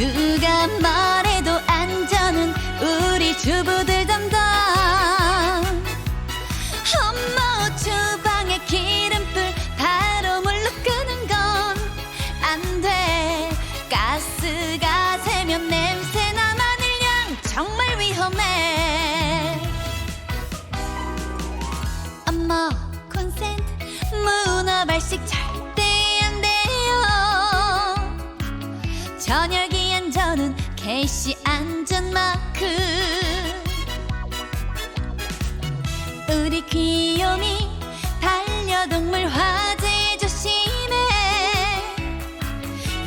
누가 말해도 안전은 우리 주부들 담당 엄마 주방에 기름불 바로 물로 끄는 건 안 돼. 가스가 새면 냄새나 마늘향 정말 위험해. 엄마 콘센트 문어 발식 잘 KC 안전마크. 우리 귀요미 반려동물 화재 조심해.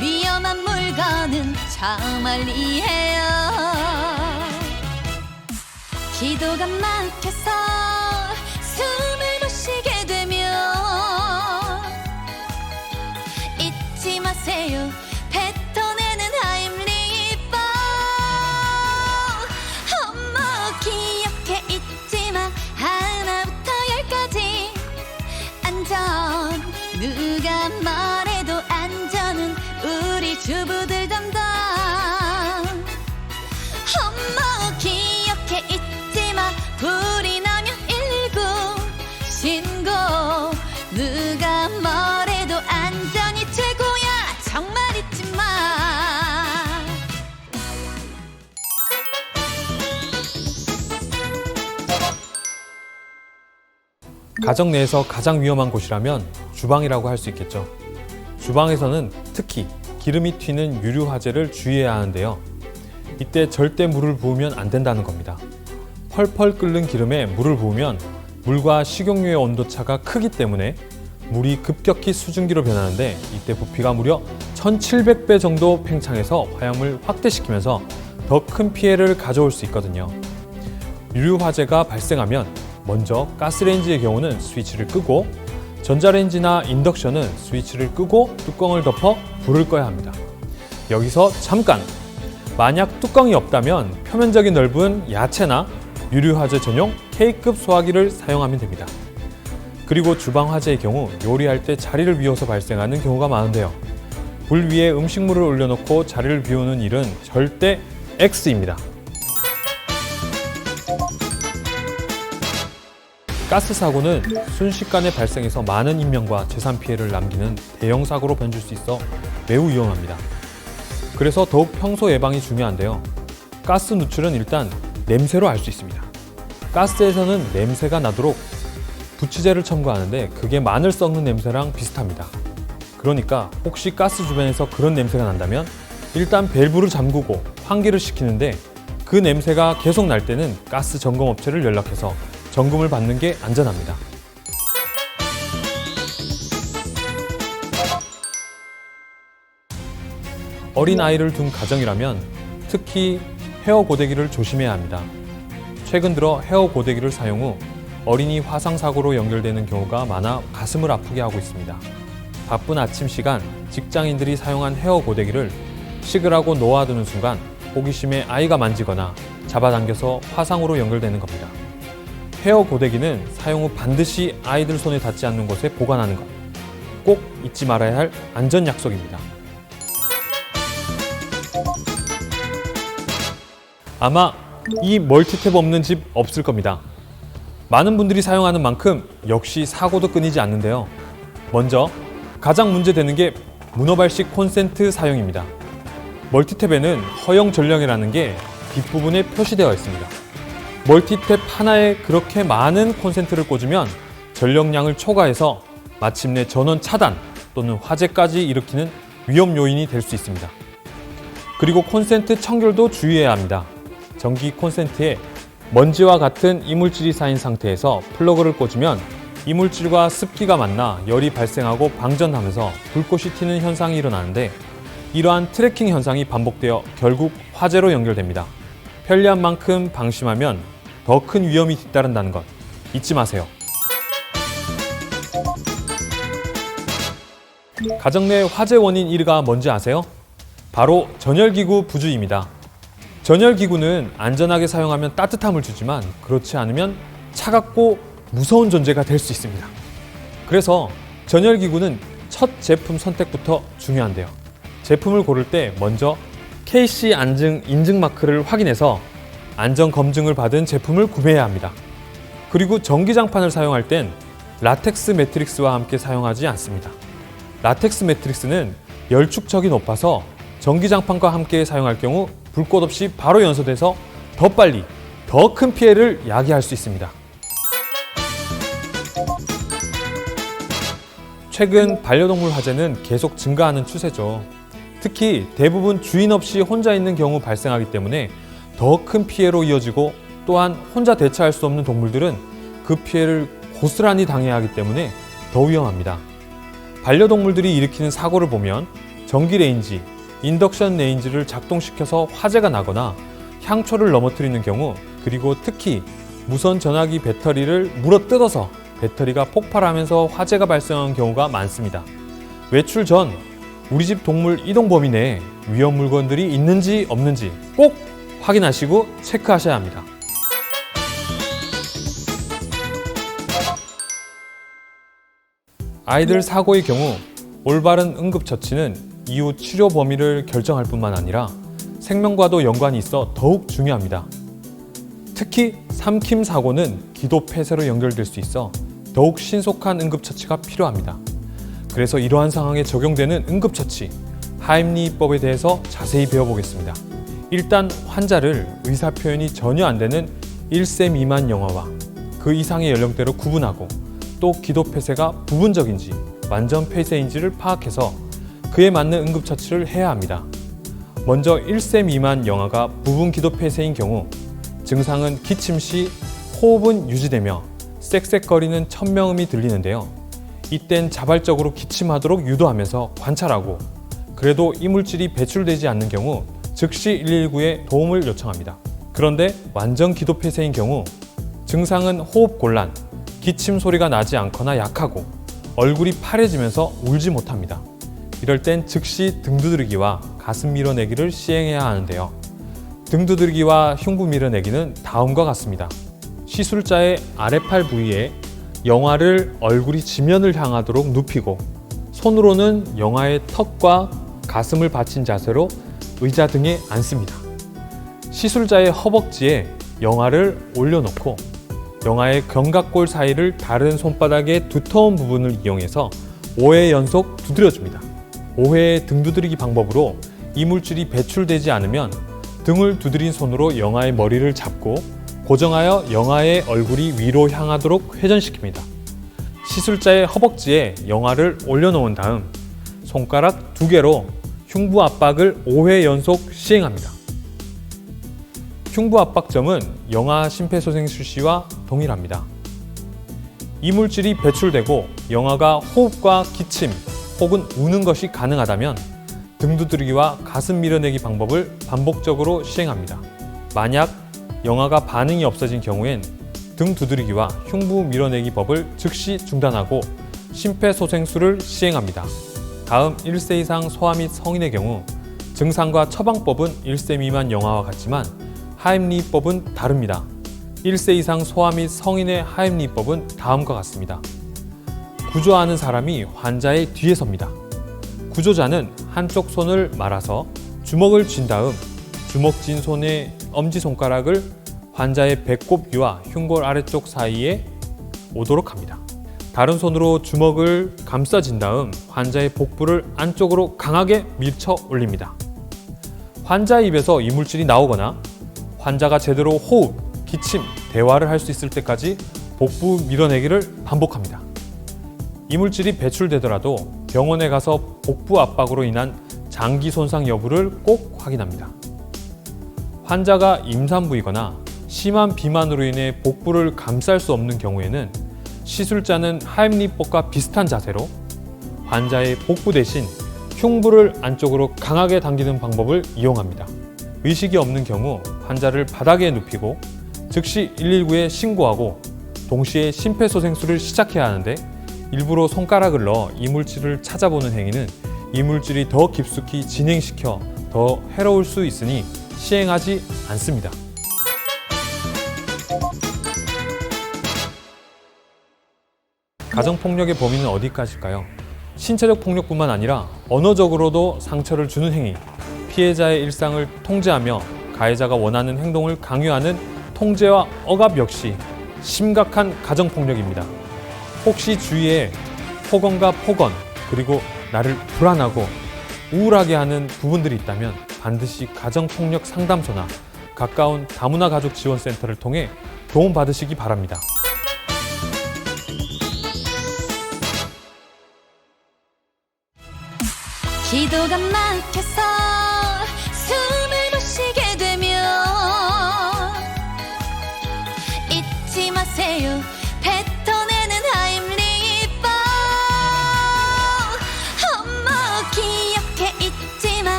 위험한 물건은 저 멀리 해요. 기도가 막혀서 숨을 못 쉬게 되면 잊지 마세요 말해도 안전은 우리 주부들 담당 엄마 기억해 잊지 마 불이 나면 119 신고 누가 뭐래도 안전이 최고야. 정말 잊지 마. 가정 내에서 가장 위험한 곳이라면 주방이라고 할 수 있겠죠. 주방에서는 특히 기름이 튀는 유류 화재를 주의해야 하는데요. 이때 절대 물을 부으면 안 된다는 겁니다. 펄펄 끓는 기름에 물을 부으면 물과 식용유의 온도차가 크기 때문에 물이 급격히 수증기로 변하는데 이때 부피가 무려 1700배 정도 팽창해서 화염을 확대시키면서 더 큰 피해를 가져올 수 있거든요. 유류 화재가 발생하면 먼저 가스레인지의 경우는 스위치를 끄고 전자레인지나 인덕션은 스위치를 끄고 뚜껑을 덮어 불을 꺼야 합니다. 여기서 잠깐! 만약 뚜껑이 없다면 표면적이 넓은 야채나 유류 화재 전용 K급 소화기를 사용하면 됩니다. 그리고 주방 화재의 경우 요리할 때 자리를 비워서 발생하는 경우가 많은데요. 불 위에 음식물을 올려놓고 자리를 비우는 일은 절대 X입니다. 가스 사고는 순식간에 발생해서 많은 인명과 재산 피해를 남기는 대형 사고로 변질 수 있어 매우 위험합니다. 그래서 더욱 평소 예방이 중요한데요. 가스 누출은 일단 냄새로 알 수 있습니다. 가스에서는 냄새가 나도록 부치제를 첨가하는데 그게 마늘 썩는 냄새랑 비슷합니다. 그러니까 혹시 가스 주변에서 그런 냄새가 난다면 일단 밸브를 잠그고 환기를 시키는데 그 냄새가 계속 날 때는 가스 점검 업체를 연락해서 점검을 받는 게 안전합니다. 어린 아이를 둔 가정이라면 특히 헤어 고데기를 조심해야 합니다. 최근 들어 헤어 고데기를 사용 후 어린이 화상 사고로 연결되는 경우가 많아 가슴을 아프게 하고 있습니다. 바쁜 아침 시간 직장인들이 사용한 헤어 고데기를 식으라고 놓아두는 순간 호기심에 아이가 만지거나 잡아당겨서 화상으로 연결되는 겁니다. 헤어 고데기는 사용 후 반드시 아이들 손에 닿지 않는 곳에 보관하는 것. 꼭 잊지 말아야 할 안전 약속입니다. 아마 이 멀티탭 없는 집 없을 겁니다. 많은 분들이 사용하는 만큼 역시 사고도 끊이지 않는데요. 먼저 가장 문제되는 게 문어발식 콘센트 사용입니다. 멀티탭에는 허용 전령이라는 게 뒷부분에 표시되어 있습니다. 멀티탭 하나에 그렇게 많은 콘센트를 꽂으면 전력량을 초과해서 마침내 전원 차단 또는 화재까지 일으키는 위험 요인이 될 수 있습니다. 그리고 콘센트 청결도 주의해야 합니다. 전기 콘센트에 먼지와 같은 이물질이 쌓인 상태에서 플러그를 꽂으면 이물질과 습기가 만나 열이 발생하고 방전하면서 불꽃이 튀는 현상이 일어나는데 이러한 트래킹 현상이 반복되어 결국 화재로 연결됩니다. 편리한 만큼 방심하면 더 큰 위험이 뒤따른다는 것 잊지 마세요. 가정 내 화재 원인 1위가 뭔지 아세요? 바로 전열기구 부주의입니다. 전열기구는 안전하게 사용하면 따뜻함을 주지만 그렇지 않으면 차갑고 무서운 존재가 될 수 있습니다. 그래서 전열기구는 첫 제품 선택부터 중요한데요. 제품을 고를 때 먼저 KC 안증 인증 마크를 확인해서 안전 검증을 받은 제품을 구매해야 합니다. 그리고 전기장판을 사용할 땐 라텍스 매트릭스와 함께 사용하지 않습니다. 라텍스 매트릭스는 열축척이 높아서 전기장판과 함께 사용할 경우 불꽃 없이 바로 연소돼서 더 빨리 더 큰 피해를 야기할 수 있습니다. 최근 반려동물 화재는 계속 증가하는 추세죠. 특히 대부분 주인 없이 혼자 있는 경우 발생하기 때문에 더 큰 피해로 이어지고 또한 혼자 대처할 수 없는 동물들은 그 피해를 고스란히 당해야 하기 때문에 더 위험합니다. 반려동물들이 일으키는 사고를 보면 전기 레인지, 인덕션 레인지를 작동시켜서 화재가 나거나 향초를 넘어뜨리는 경우 그리고 특히 무선 전화기 배터리를 물어 뜯어서 배터리가 폭발하면서 화재가 발생한 경우가 많습니다. 외출 전 우리 집 동물 이동 범위 내에 위험 물건들이 있는지 없는지 꼭 확인하시고 체크하셔야 합니다. 아이들 사고의 경우 올바른 응급처치는 이후 치료 범위를 결정할 뿐만 아니라 생명과도 연관이 있어 더욱 중요합니다. 특히 삼킴 사고는 기도 폐쇄로 연결될 수 있어 더욱 신속한 응급처치가 필요합니다. 그래서 이러한 상황에 적용되는 응급처치, 하임리법에 대해서 자세히 배워보겠습니다. 일단 환자를 의사 표현이 전혀 안 되는 1세 미만 영아와 그 이상의 연령대로 구분하고 또 기도 폐쇄가 부분적인지 완전 폐쇄인지를 파악해서 그에 맞는 응급처치를 해야 합니다. 먼저 1세 미만 영아가 부분 기도 폐쇄인 경우 증상은 기침 시 호흡은 유지되며 쌕쌕거리는 천명음이 들리는데요. 이땐 자발적으로 기침하도록 유도하면서 관찰하고 그래도 이물질이 배출되지 않는 경우 즉시 119에 도움을 요청합니다. 그런데 완전 기도 폐쇄인 경우 증상은 호흡 곤란, 기침 소리가 나지 않거나 약하고 얼굴이 파래지면서 울지 못합니다. 이럴 땐 즉시 등 두드리기와 가슴 밀어내기를 시행해야 하는데요. 등 두드리기와 흉부 밀어내기는 다음과 같습니다. 시술자의 아래팔 부위에 영화를 얼굴이 지면을 향하도록 눕히고 손으로는 영화의 턱과 가슴을 받친 자세로 의자 등에 앉습니다. 시술자의 허벅지에 영화를 올려놓고 영화의 견갑골 사이를 다른 손바닥의 두터운 부분을 이용해서 5회 연속 두드려줍니다. 5회의 등 두드리기 방법으로 이물질이 배출되지 않으면 등을 두드린 손으로 영아의 머리를 잡고 고정하여 영아의 얼굴이 위로 향하도록 회전시킵니다. 시술자의 허벅지에 영아를 올려놓은 다음 손가락 두 개로 흉부 압박을 5회 연속 시행합니다. 흉부 압박점은 영아 심폐소생술 시와 동일합니다. 이물질이 배출되고 영아가 호흡과 기침 혹은 우는 것이 가능하다면 등 두드리기와 가슴 밀어내기 방법을 반복적으로 시행합니다. 만약 영아가 반응이 없어진 경우엔 등 두드리기와 흉부 밀어내기 법을 즉시 중단하고 심폐소생술을 시행합니다. 다음 1세 이상 소아 및 성인의 경우 증상과 처방법은 1세 미만 영아와 같지만 하임리법은 다릅니다. 1세 이상 소아 및 성인의 하임리법은 다음과 같습니다. 구조하는 사람이 환자의 뒤에 섭니다. 구조자는 한쪽 손을 말아서 주먹을 쥔 다음 주먹 쥔 손의 엄지손가락을 환자의 배꼽 위와 흉골 아래쪽 사이에 오도록 합니다. 다른 손으로 주먹을 감싸진 다음 환자의 복부를 안쪽으로 강하게 밀쳐 올립니다. 환자 입에서 이물질이 나오거나 환자가 제대로 호흡, 기침, 대화를 할 수 있을 때까지 복부 밀어내기를 반복합니다. 이물질이 배출되더라도 병원에 가서 복부 압박으로 인한 장기 손상 여부를 꼭 확인합니다. 환자가 임산부이거나 심한 비만으로 인해 복부를 감쌀 수 없는 경우에는 시술자는 하임리법과 비슷한 자세로 환자의 복부 대신 흉부를 안쪽으로 강하게 당기는 방법을 이용합니다. 의식이 없는 경우 환자를 바닥에 눕히고 즉시 119에 신고하고 동시에 심폐소생술을 시작해야 하는데 일부러 손가락을 넣어 이물질을 찾아보는 행위는 이물질이 더 깊숙이 진행시켜 더 해로울 수 있으니 시행하지 않습니다. 가정폭력의 범위는 어디까지일까요? 신체적 폭력뿐만 아니라 언어적으로도 상처를 주는 행위, 피해자의 일상을 통제하며 가해자가 원하는 행동을 강요하는 통제와 억압 역시 심각한 가정폭력입니다. 혹시 주위에 폭언과 폭언, 그리고 나를 불안하고 우울하게 하는 부분들이 있다면 반드시 가정폭력 상담소나 가까운 다문화 가족 지원센터를 통해 도움받으시기 바랍니다. 기도가 막혀서